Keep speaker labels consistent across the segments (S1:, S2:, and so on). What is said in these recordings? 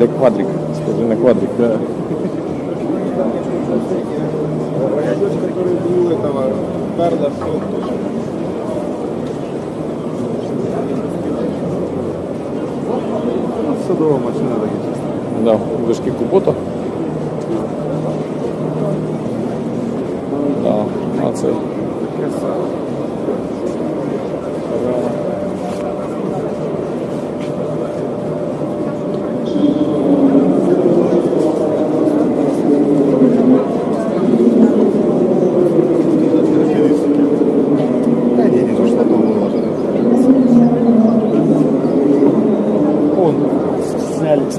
S1: Прикольно.
S2: Апарат, як квадрик. Схоже на квадрик.
S1: Да. который был этого Карла Шот тоже. Ну, Садовая машина такие чисто.
S2: Да, движки Кубота. Да, а це
S1: Красава.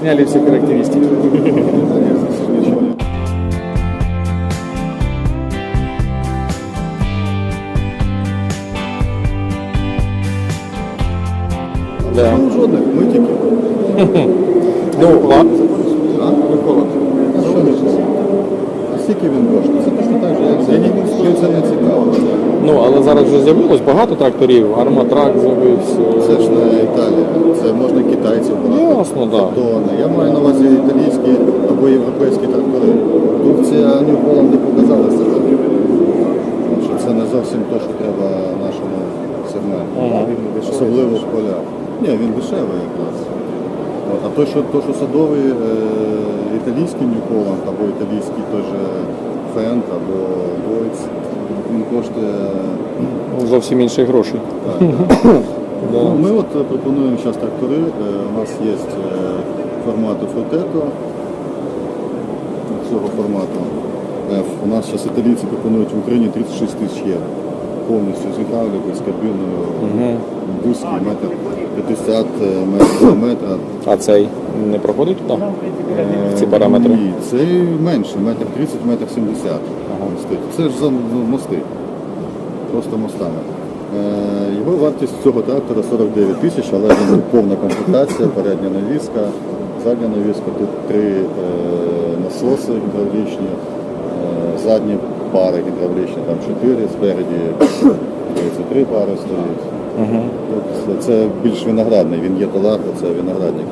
S2: Сняли, сняли всі характеристики. Да.
S1: Ну, жодних митиків.
S2: Ну, ла-
S1: А? Микола. А що він? А скільки він коштує? Це точно так же, як це. Мені це не цікаво.
S2: ну, але зараз вже з'явилось багато тракторів, арматрак з'явився.
S1: Це ж не Італія, це можна китайців брати.
S2: Ясно, да.
S1: Я маю на увазі італійські або європейські трактори. Турція ніколи не показала себе. Що це не зовсім те, що треба нашому сегменту.
S2: Ага.
S1: Особливо в полях. Ні, він дешевий якраз. От. А той, що, то, що садовий е, італійський Holland або італійський той же Фент або Дойц, він коштує
S2: Зовсім інші гроші. Да.
S1: Ну, ми от е, пропонуємо зараз трактори. Е, У нас є е, формату Фрутето цього формату. У нас зараз італійці пропонують в Україні 36 тисяч євро. Повністю гідравлікою, з кабіною, вузький, метр 50 метрів метра.
S2: А цей не проходить туди? Ці параметри?
S1: Ні, це менше, метр 30, метр 70. стоїть. Це ж за мости. Просто мостами. Е, Його вартість цього трактора 49 тисяч, але він повна комплектація, передня навіска, задня навіска, тут три е, насоси гідравлічні, е, задні пари гідравлічні, там чотири, спереді 33 пари стоїть. Тут це більш виноградний, він є толарко, це виноградник.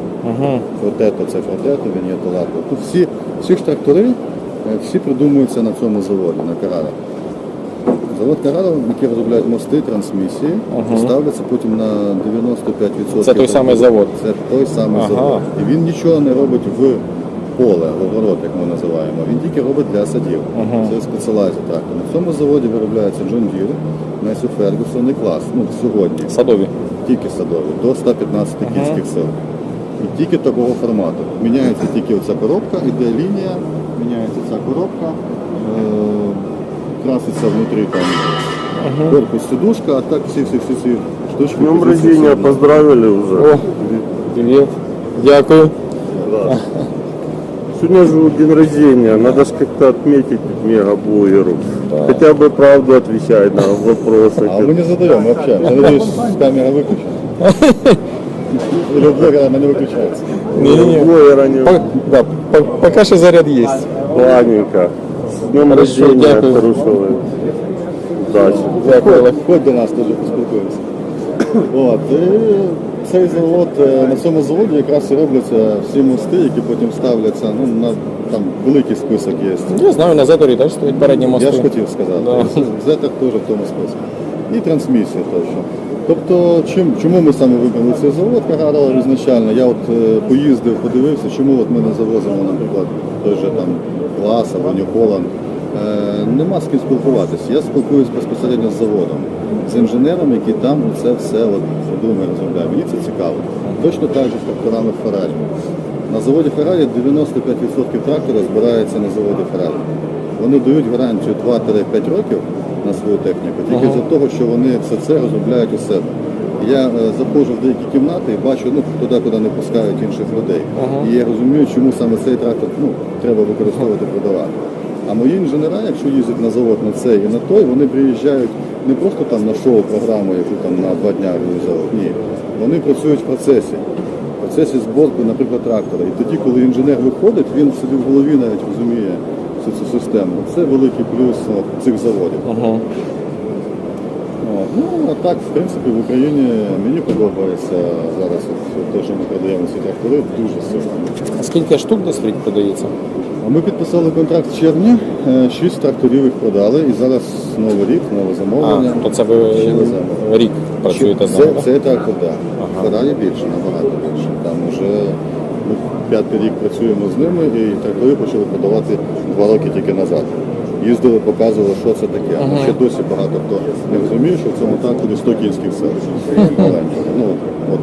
S1: Фротето це фротето, він є толарко. Тут всі, всі ж трактори, е, всі придумуються на цьому заводі, на Карара. Завод Карара, який розробляють мости, трансмісії, ставляться потім на 95%.
S2: Це той самий завод?
S1: Це той самий
S2: Ага.
S1: завод. І він нічого не робить в поле, огород, як ми називаємо. Він тільки робить для садів. Це спеціалайзер трактор. На цьому заводі виробляється John Deere, Месі Фергусон і клас. Ну, сьогодні
S2: Садові.
S1: тільки садові, до 115 кінських сил. І тільки такого формату. Міняється тільки оця коробка, іде лінія, міняється ця коробка, е- краситься внутрі там корпус сидушка, а так всі всі всі ці штучки.
S3: Днем рождения поздравили уже.
S2: О, привіт. Дякую.
S1: Да.
S3: Сегодня же день рождения, надо же как-то отметить мегаблогеру. Хотя бы правду отвечать на вопросы.
S1: А мы не задаем, мы общаемся. Я надеюсь, камера выключена. Или у блогера она не выключается.
S2: Ні-ні-ні.
S3: Блогера не
S2: По- да, по- Поки що заряд є.
S3: плавненько. С днем
S2: Хорошо,
S3: рождения,
S2: дякую.
S3: хорошего. Удачи.
S2: Дякую. Олег.
S1: Ходь до нас теж поспілкуємося. От, і цей завод, е, на цьому заводі якраз і робляться всі мости, які потім ставляться, ну, на, там великий список є.
S2: Я знаю, на Зеторі теж стоять передні мости.
S1: Я ж хотів сказати.
S2: Да.
S1: Зетах теж в тому списку. І трансмісія точно. Тобто, чим, чому ми саме вибрали цей завод Карарова ізначально? Я от е, поїздив, подивився, чому от ми не завозимо, наприклад, той же там клас або. Е, нема з ким спілкуватися. Я спілкуюся безпосередньо з заводом, з інженером, який там це все от, думає, розробляє. Мені це цікаво. Точно так же з тракторами Феррарі. На заводі Феррарі 95% трактора збирається на заводі Феррарі. Вони дають гарантію 2-5 років на свою техніку, тільки
S2: Ага.
S1: за того, що вони все це розробляють у себе. Я е, заходжу в деякі кімнати і бачу ну, туди, куди не пускають інших людей.
S2: Ага.
S1: І я розумію, чому саме цей трактор ну, треба використовувати продавати. А мої інженери, якщо їздять на завод на цей і на той, вони приїжджають не просто там на шоу-програму, яку там на два дня реалізовують. Ні. Вони працюють в процесі. В процесі зборки, наприклад, трактора. І тоді, коли інженер виходить, він собі в голові навіть розуміє всю цю систему. Це великий плюс цих заводів.
S2: Ага.
S1: Ну, а так, в принципі, в Україні мені подобається зараз от те, що ми продаємо ці трактори, дуже сильно.
S2: А скільки штук десь в рік продається?
S1: Ми підписали контракт в червні, е, шість тракторів їх продали, і зараз новий рік, нове
S2: А,
S1: замовлення.
S2: то це ви рік працюєте з
S1: Це,
S2: так?
S1: це так, так. Феррарі більше, набагато більше. Там вже ми п'ятий рік працюємо з ними і трактори почали продавати два роки тільки назад. Їздили, показували, що це таке. Uh Ще досі багато хто не розуміє, що в цьому тракторі 100 кінських сил. Ну, от,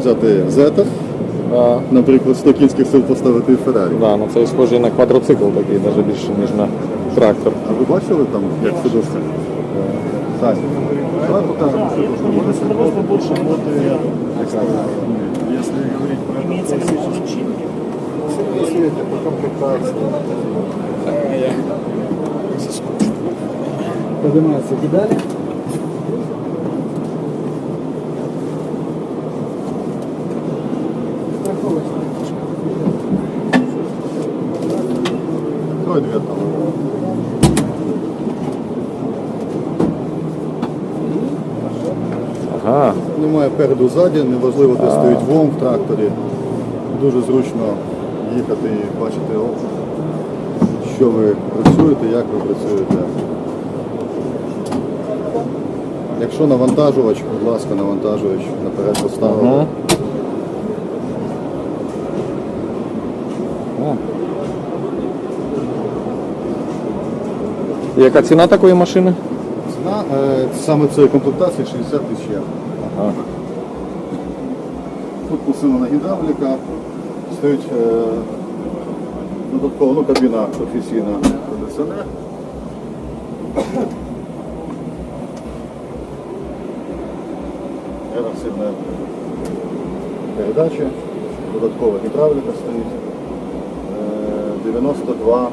S1: взяти Зета,
S2: Да,
S1: наприклад, 100 кінських сил поставити і Феррарі.
S2: да, ну це схожий на квадроцикл такий, навіть більше, ніж на трактор.
S1: А ви бачили там, як сидушка? Так. Давай покажемо сидушку. Буде серйозно більше бути, якщо говорити про
S4: Имеется ли начинки?
S1: світі, по комплектації.
S4: Поднимаются педали.
S1: Открой дверь там.
S2: Ага.
S1: Немає переду ззаді, неважливо, де стоїть вом в тракторі. Дуже зручно їхати і бачити, що ви працюєте, як ви працюєте. Якщо навантажувач, будь ласка, навантажувач наперед поставили.
S2: Ага. Яка ціна такої машини?
S1: Ціна е, саме цієї комплектації 60 тисяч євро.
S2: Ага.
S1: Тут посилена гідравліка, стоїть е, додатково ну, кабіна професійна кондиціонер. Реверсивна передача, додаткова гідравліка стоїть. Е, 92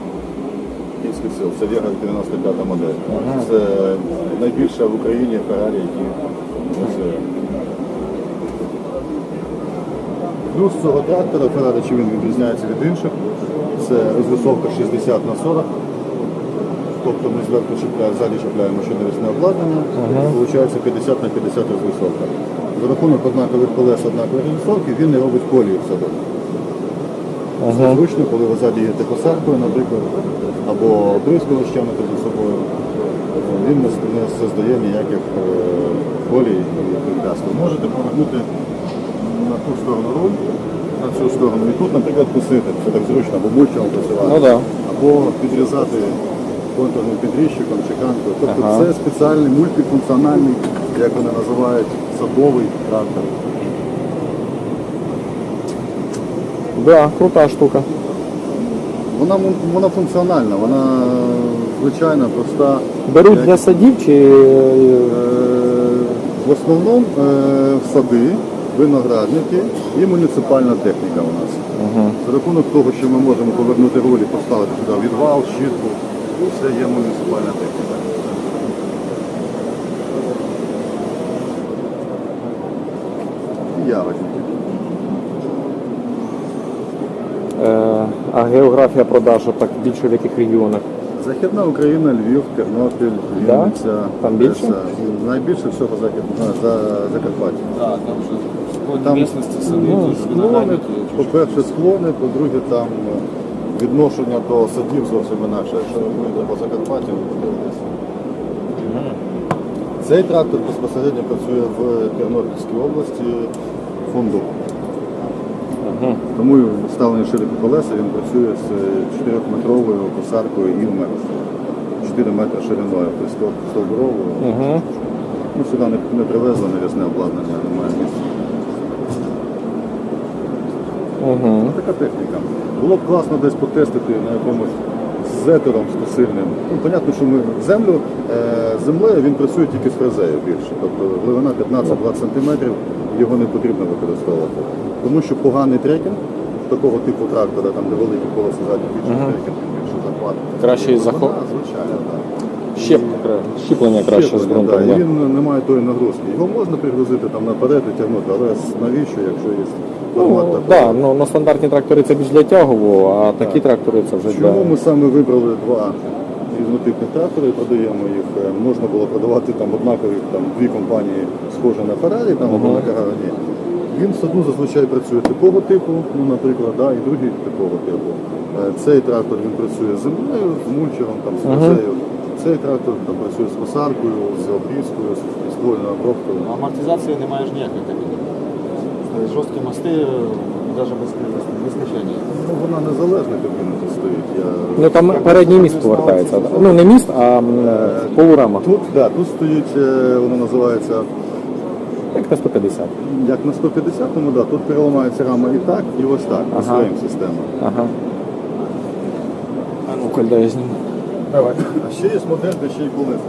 S1: кінських сил, це Вега 95 модель. Це найбільша в Україні Феррарі, які працює. Плюс цього трактора Феррарі, чи він відрізняється від інших, це розвисовка 60 на 40. Тобто ми зверху чіпляємо, ззаді чіпляємо ще навісне обладнання, виходить 50 на 50 розвисовка. За рахунок однакових колес однакової розвисовки він не робить колії в себе. Це зручно, коли ви ззаді їдете посадкою, наприклад, або бризкувачами за собою. Він не, создає ніяких е, колій і препятствий. Можете повернути на ту сторону руль, на цю сторону, і тут, наприклад, кусити. Це так зручно, або будь-чому працювати.
S2: Ну да.
S1: Або підрізати контурним підрізчиком чи канкою. Тобто
S2: Ага.
S1: це спеціальний мультифункціональний, як вони називають, садовий трактор.
S2: Да, крута штука.
S1: Вона, вона функціональна, вона звичайна, проста.
S2: Беруть
S1: Як-
S2: для садів чи
S1: Е, В основному е, в сади, виноградники і муніципальна техніка у нас. За рахунок того, що ми можемо повернути руль і поставити сюди відвал, щітку, це є муніципальна техніка. І ягодники.
S2: е, а географія продажу так більше в яких регіонах?
S1: Західна Україна, Львів, Тернопіль,
S2: Да?
S1: Вінниця,
S2: Там більше?
S1: Одеса. Найбільше всього західна за Закарпаття.
S5: Да, там же склонні
S1: Там
S5: місцевості сади,
S1: ну, склони, по-перше, склони, по-друге, там е, відношення до садів зовсім інакше. Якщо ви будете по ви подивитесь. Цей трактор безпосередньо працює в Тернопільській області фонду. Тому вставлені широкі колеса, він працює з 4-метровою посадкою Ілмер. 4 метри шириною, тобто стовбуровою. Ну, сюди не привезли навісне обладнання, немає місця.
S2: Угу.
S1: Така техніка. Було б класно десь потестити на якомусь зетером стосильним. Ну, понятно, що ми землю, е, землею він працює тільки з фрезею більше. Тобто глибина 15-20 см, його не потрібно використовувати. Тому що поганий трекінг такого типу трактора, там де великі колеса ззаді, більше трекінг, більше захват.
S2: Краще і заход.
S1: Звичайно, так.
S2: Щеп, щеплення краще з ґрунтом.
S1: да,
S2: Да.
S1: і він не має тої нагрузки. Його можна пригрузити там наперед і тягнути, але навіщо, якщо є формат
S2: Ну, да, ну, на стандартні трактори це більш для тягового, а такі трактори це вже
S1: Чому
S2: для...
S1: ми саме вибрали два різних однотипні трактори, продаємо їх. Е, Можна було продавати там однакові там, дві компанії, схожі на Ferrari там, або на Кагарані. Він все одно зазвичай працює типового типу, ну, наприклад, да, і другий типового типу. Е, Цей трактор він працює з землею, з мульчером, там, з фрезею. Цей трактор там, працює з посадкою, з обрізкою, з ствольною обробкою.
S5: Амортизації немає ж ніякої кабіни. Тобто Жорсткі мости, навіть без, без качання.
S1: Ну, вона незалежна кабіна тут стоїть. Я...
S2: Ну там передній міст повертається. Ну не міст, а е, полурама.
S1: Тут, да, тут стоїть, е, воно називається
S2: Як на 150.
S1: як на 150-му, да, тут переламається рама і так, і ось так, по своїм системам.
S2: Ага. А ну, кольда я зніму. Давай.
S1: А ще є модель, де ще й колеса.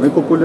S1: Найпопулярніше